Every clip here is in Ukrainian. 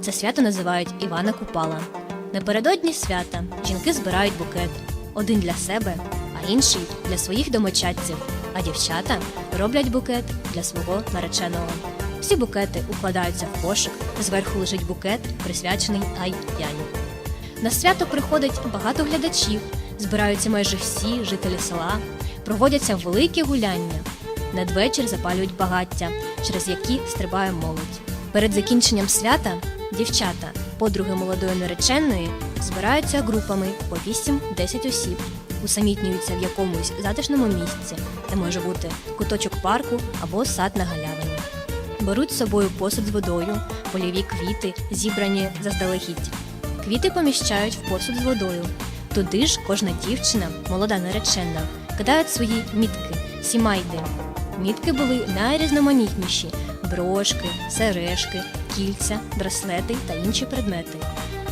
Це свято називають Івана Купала. Напередодні свята жінки збирають букет один для себе, а інший для своїх домочадців. А дівчата роблять букет для свого нареченого. Всі букети укладаються в кошик, зверху лежить букет, присвячений Ай Яні. На свято приходить багато глядачів, збираються майже всі жителі села, проводяться великі гуляння. Надвечір запалюють багаття, через які стрибає молодь. Перед закінченням свята дівчата, подруги молодої нареченої, збираються групами по 8-10 осіб, усамітнюються в якомусь затишному місці, де може бути куточок парку або сад на галявині. Беруть з собою посуд з водою, польові квіти, зібрані заздалегідь. Квіти поміщають в посуд з водою. Туди ж кожна дівчина, молода наречена, кидають свої мітки, сімайди. Мітки були найрізноманітніші: брошки, сережки, кільця, браслети та інші предмети.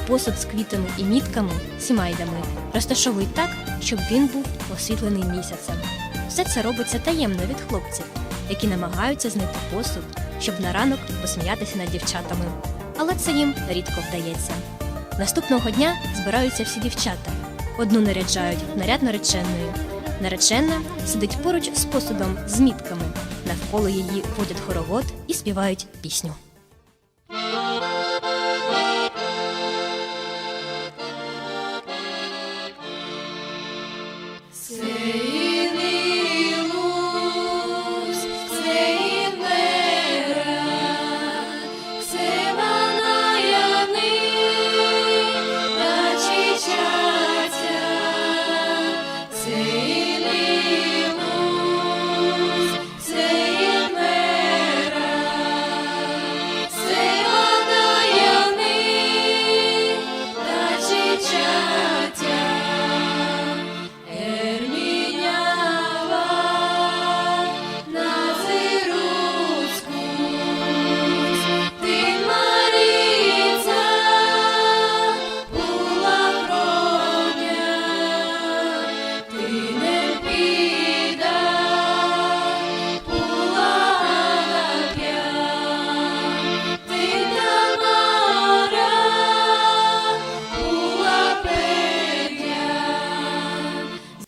Посуд з квітами і мітками, сімайдами, розташовують так, щоб він був освітлений місяцем. Все це робиться таємно від хлопців, які намагаються знайти посуд, щоб на ранок посміятися над дівчатами. Але це їм рідко вдається. Наступного дня збираються всі дівчата. Одну наряджають наряд нареченої. Наречена сидить поруч з посудом з мітками. Навколо її водять хоровод і співають пісню.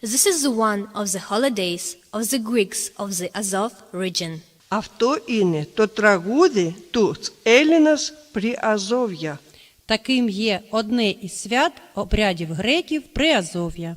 This is the one of the holidays of the Greeks of the Azov region. Αυτό είναι το τραγούδι του Έλληνας Приазов'я. Таким є одне із свят обрядів греків Приазов'я.